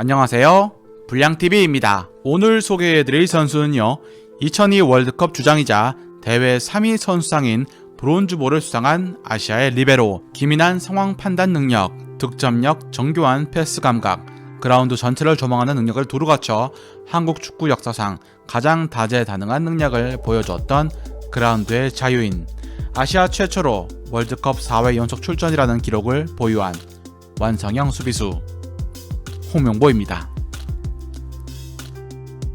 안녕하세요. 불량TV입니다. 오늘 소개해드릴 선수는요, 2002 월드컵 주장이자 대회 3위 선수상인 브론즈볼을 수상한 아시아의 리베로, 기민한 상황 판단 능력, 득점력, 정교한 패스 감각, 그라운드 전체를 조망하는 능력을 두루 갖춰 한국 축구 역사상 가장 다재다능한 능력을 보여주었던 그라운드의 자유인, 아시아 최초로 월드컵 4회 연속 출전이라는 기록을 보유한 완성형 수비수 홍명보입니다.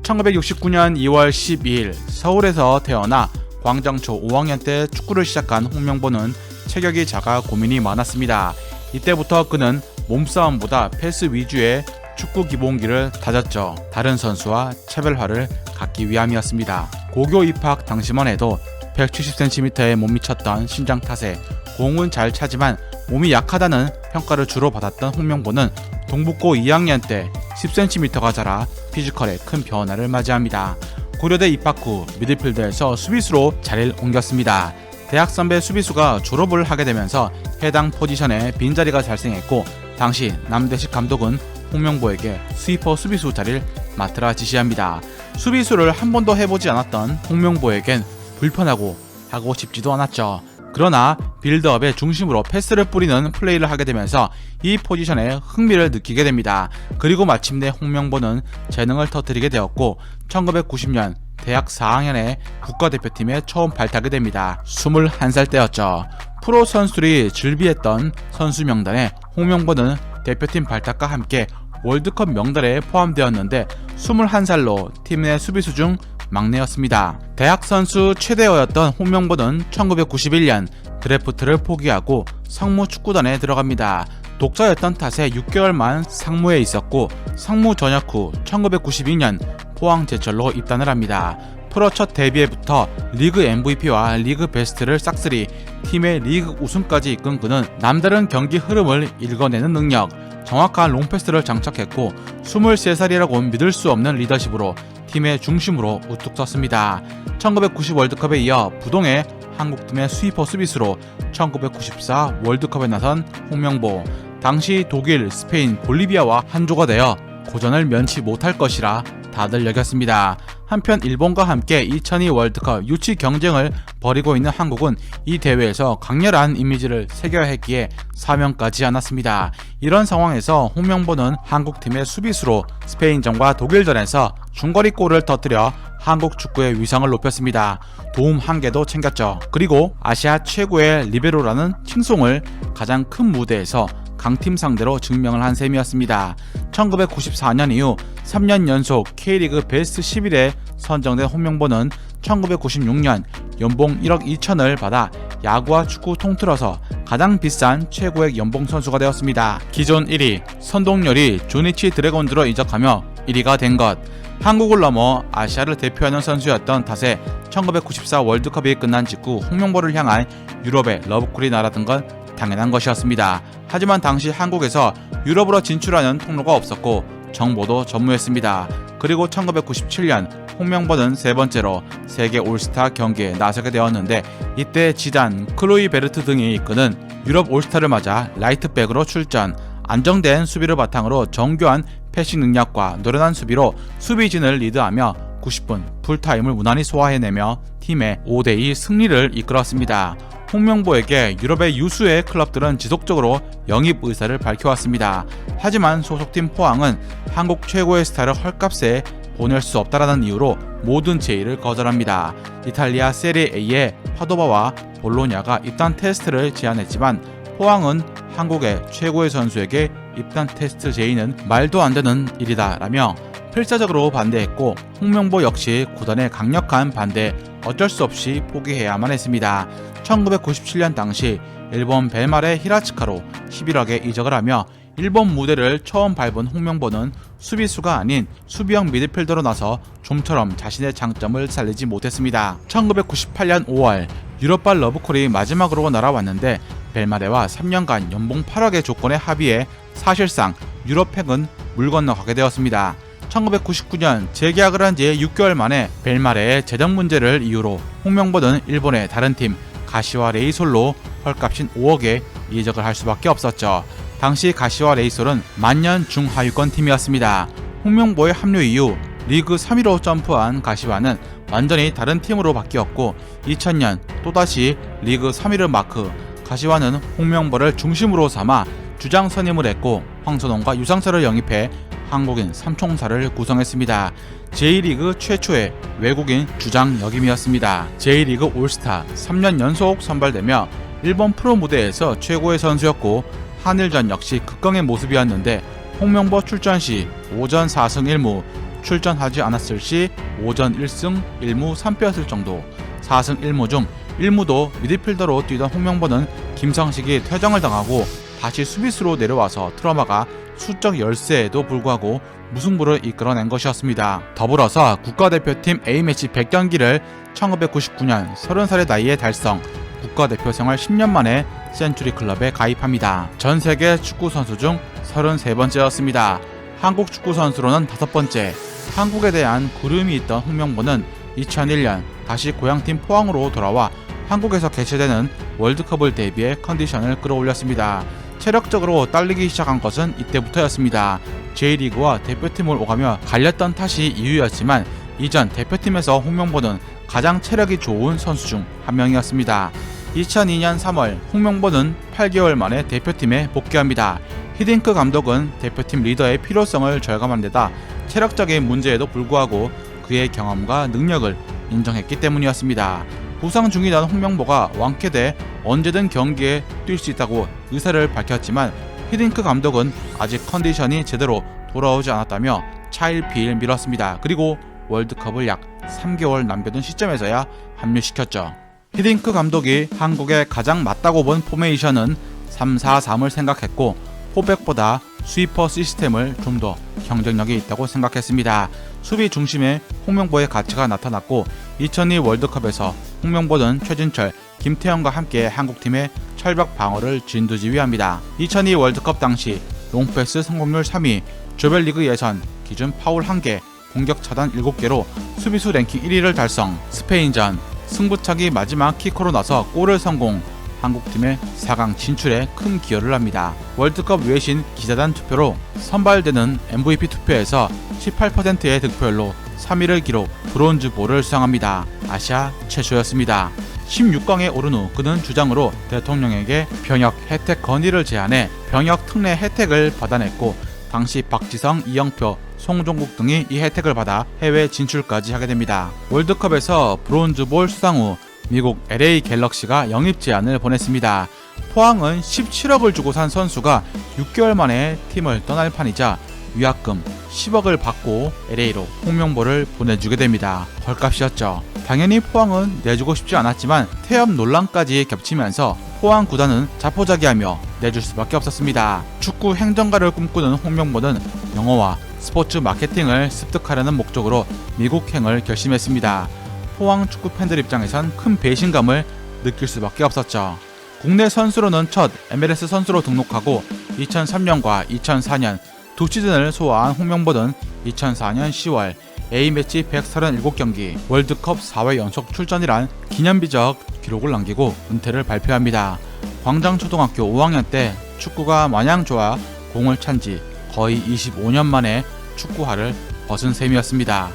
1969년 2월 12일 서울에서 태어나 광장초 5학년 때 축구를 시작한 홍명보는 체격이 작아 고민이 많았습니다. 이때부터 그는 몸싸움보다 패스 위주의 축구 기본기를 다졌죠. 다른 선수와 차별화를 갖기 위함이었습니다. 고교 입학 당시만 해도 170cm의 몸이 쳤던 신장 탓에 공은 잘 차지만 몸이 약하다는 평가를 주로 받았던 홍명보는 동북고 2학년 때 10cm가 자라 피지컬에 큰 변화를 맞이합니다. 고려대 입학 후 미드필더에서 수비수로 자리를 옮겼습니다. 대학 선배 수비수가 졸업을 하게 되면서 해당 포지션에 빈자리가 발생했고 당시 남대식 감독은 홍명보에게 스위퍼 수비수 자리를 맡으라 지시합니다. 수비수를 한 번도 해보지 않았던 홍명보에겐 불편하고 하고 싶지도 않았죠. 그러나 빌드업의 중심으로 패스를 뿌리는 플레이를 하게 되면서 이 포지션에 흥미를 느끼게 됩니다. 그리고 마침내 홍명보는 재능을 터뜨리게 되었고 1990년 대학 4학년에 국가대표팀에 처음 발탁이 됩니다. 21살 때였죠. 프로 선수들이 즐비했던 선수 명단에 홍명보는 대표팀 발탁과 함께 월드컵 명단에 포함되었는데 21살로 팀 내 수비수 중 막내였습니다. 대학 선수 최대어였던 홍명보는 1991년 드래프트를 포기하고 상무 축구단에 들어갑니다. 독자였던 탓에 6개월만 상무에 있었고 상무 전역 후 1992년 포항 제철로 입단을 합니다. 프로 첫 데뷔에부터 리그 MVP와 리그 베스트를 싹쓸이 팀의 리그 우승까지 이끈 그는 남다른 경기 흐름을 읽어내는 능력, 정확한 롱패스를 장착했고 23살이라고 믿을 수 없는 리더십으로 팀의 중심으로 우뚝 섰습니다. 1990 월드컵에 이어 부동의 한국팀의 스위퍼 수비수로 1994 월드컵에 나선 홍명보 당시 독일, 스페인, 볼리비아와 한조가 되어 고전을 면치 못할 것이라 다들 여겼습니다. 한편 일본과 함께 2002 월드컵 유치 경쟁을 벌이고 있는 한국은 이 대회에서 강렬한 이미지를 새겨야 했기에 사명까지 않았습니다. 이런 상황에서 홍명보는 한국팀의 수비수로 스페인전과 독일전에서 중거리 골을 터뜨려 한국 축구의 위상을 높였습니다. 도움 한 개도 챙겼죠. 그리고 아시아 최고의 리베로라는 칭송을 가장 큰 무대에서 강팀 상대로 증명을 한 셈이었습니다. 1994년 이후 3년 연속 K리그 베스트 11에 선정된 홍명보는 1996년 연봉 1억 2천을 받아 야구와 축구 통틀어서 가장 비싼 최고의 연봉 선수가 되었습니다. 기존 1위 선동열이 조니치 드래곤즈로 이적하며 1위가 된 것. 한국을 넘어 아시아를 대표하는 선수였던 탓에 1994 월드컵이 끝난 직후 홍명보를 향한 유럽의 러브콜이 날아든 건 당연한 것이었습니다. 하지만 당시 한국에서 유럽으로 진출하는 통로가 없었고 정보도 전무했습니다. 그리고 1997년 홍명보는 세 번째로 세계 올스타 경기에 나서게 되었는데 이때 지단, 클로이 베르트 등이 이끄는 유럽 올스타를 맞아 라이트백으로 출전. 안정된 수비를 바탕으로 정교한 패싱 능력과 노련한 수비로 수비진을 리드하며 90분 풀타임을 무난히 소화해내며 팀의 5대2 승리를 이끌었습니다. 홍명보에게 유럽의 유수의 클럽들은 지속적으로 영입 의사를 밝혀왔습니다. 하지만 소속팀 포항은 한국 최고의 스타를 헐값에 보낼 수 없다라는 이유로 모든 제의를 거절합니다. 이탈리아 세리에의 파도바와 볼로냐가 입단 테스트를 제안했지만 포항은 한국의 최고의 선수에게 입단 테스트 제의는 말도 안 되는 일이다라며 필사적으로 반대했고 홍명보 역시 구단의 강력한 반대 어쩔 수 없이 포기해야만 했습니다. 1997년 당시 일본 벨말의 히라츠카로 11억에 이적을 하며 일본 무대를 처음 밟은 홍명보는 수비수가 아닌 수비형 미드필더로 나서 좀처럼 자신의 장점을 살리지 못했습니다. 1998년 5월 유럽발 러브콜이 마지막으로 날아왔는데 벨마레와 3년간 연봉 8억의 조건에 합의해 사실상 유럽행은 물 건너가게 되었습니다. 1999년 재계약을 한 지 6개월 만에 벨마레의 재정 문제를 이유로 홍명보는 일본의 다른 팀 가시와 레이솔로 헐값인 5억에 이적을 할 수밖에 없었죠. 당시 가시와 레이솔은 만년 중하위권 팀이었습니다. 홍명보의 합류 이후 리그 3위로 점프한 가시와는 완전히 다른 팀으로 바뀌었고 2000년 또다시 리그 3위를 마크 가시와는 홍명보를 중심으로 삼아 주장 선임을 했고 황선홍과 유상철을 영입해 한국인 삼총사를 구성했습니다. J리그 최초의 외국인 주장 역임이었습니다. J리그 올스타 3년 연속 선발되며 일본 프로 무대에서 최고의 선수였고 한일전 역시 극강의 모습이었는데 홍명보 출전 시 5전 4승 1무 출전하지 않았을 시 5전 1승 1무 3패였을 정도 4승 1무 중 1무도 미드필더로 뛰던 홍명보는 김상식이 퇴장을 당하고 다시 수비수로 내려와서 트라마가 수적 열세에도 불구하고 무승부를 이끌어낸 것이었습니다. 더불어서 국가대표팀 A매치 100경기를 1999년 30살의 나이에 달성 국가대표 생활 10년 만에 센츄리 클럽에 가입합니다. 전 세계 축구 선수 중 33번째였습니다. 한국 축구 선수로는 다섯 번째. 한국에 대한 구름이 있던 홍명보는 2001년 다시 고향팀 포항으로 돌아와 한국에서 개최되는 월드컵을 대비해 컨디션을 끌어올렸습니다. 체력적으로 딸리기 시작한 것은 이때부터였습니다. J리그와 대표팀을 오가며 갈렸던 탓이 이유였지만 이전 대표팀에서 홍명보는 가장 체력이 좋은 선수 중 한 명이었습니다. 2002년 3월 홍명보는 8개월 만에 대표팀에 복귀합니다. 히딩크 감독은 대표팀 리더의 필요성을 절감한 데다 체력적인 문제에도 불구하고 그의 경험과 능력을 인정했기 때문이었습니다. 부상 중이던 홍명보가 완쾌돼 언제든 경기에 뛸 수 있다고 의사를 밝혔지만 히딩크 감독은 아직 컨디션이 제대로 돌아오지 않았다며 차일피일 미뤘습니다. 그리고 월드컵을 약 3개월 남겨둔 시점에서야 합류시켰죠. 히딩크 감독이 한국에 가장 맞다고 본 포메이션은 3-4-3을 생각했고 포백보다 스위퍼 시스템을 좀 더 경쟁력이 있다고 생각했습니다. 수비 중심에 홍명보의 가치가 나타났고 2002 월드컵에서 홍명보는 최진철, 김태형과 함께 한국팀의 철벽 방어를 진두지휘합니다. 2002 월드컵 당시 롱패스 성공률 3위, 조별리그 예선 기준 파울 1개, 공격 차단 7개로 수비수 랭킹 1위를 달성. 스페인전 승부차기 마지막 키커로 나서 골을 성공. 한국팀의 4강 진출에 큰 기여를 합니다. 월드컵 외신 기자단 투표로 선발되는 MVP 투표에서 18%의 득표율로 3위를 기록 브론즈 볼을 수상합니다. 아시아 최초였습니다. 16강에 오른 후 그는 주장으로 대통령에게 병역 혜택 건의를 제안해 병역 특례 혜택을 받아냈고 당시 박지성, 이영표, 송종국 등이 이 혜택을 받아 해외 진출까지 하게 됩니다. 월드컵에서 브론즈볼 수상 후 미국 LA 갤럭시가 영입 제안을 보냈습니다. 포항은 17억을 주고 산 선수가 6개월 만에 팀을 떠날 판이자 위약금 10억을 받고 LA로 홍명보를 보내주게 됩니다. 헐값이었죠. 당연히 포항은 내주고 싶지 않았지만 태엽 논란까지 겹치면서 포항 구단은 자포자기하며 내줄 수밖에 없었습니다. 축구 행정가를 꿈꾸는 홍명보는 영어와 스포츠 마케팅을 습득하려는 목적으로 미국행을 결심했습니다. 포항 축구 팬들 입장에선 큰 배신감을 느낄 수밖에 없었죠. 국내 선수로는 첫 MLS 선수로 등록하고 2003년과 2004년 두 시즌을 소화한 홍명보는 2004년 10월 A매치 137경기 월드컵 4회 연속 출전이란 기념비적 기록을 남기고 은퇴를 발표합니다. 광장초등학교 5학년 때 축구가 마냥 좋아 공을 찬 지 거의 25년 만에 축구화를 벗은 셈이었습니다.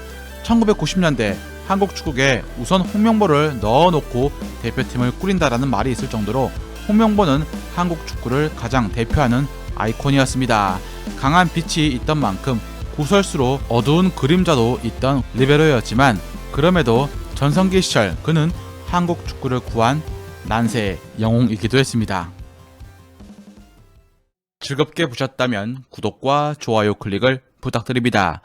1990년대 한국 축구에 우선 홍명보를 넣어놓고 대표팀을 꾸린다라는 말이 있을 정도로 홍명보는 한국 축구를 가장 대표하는 아이콘이었습니다. 강한 빛이 있던 만큼 구설수로 어두운 그림자도 있던 리베로였지만 그럼에도 전성기 시절 그는 한국 축구를 구한 난세의 영웅이기도 했습니다. 즐겁게 보셨다면 구독과 좋아요 클릭을 부탁드립니다.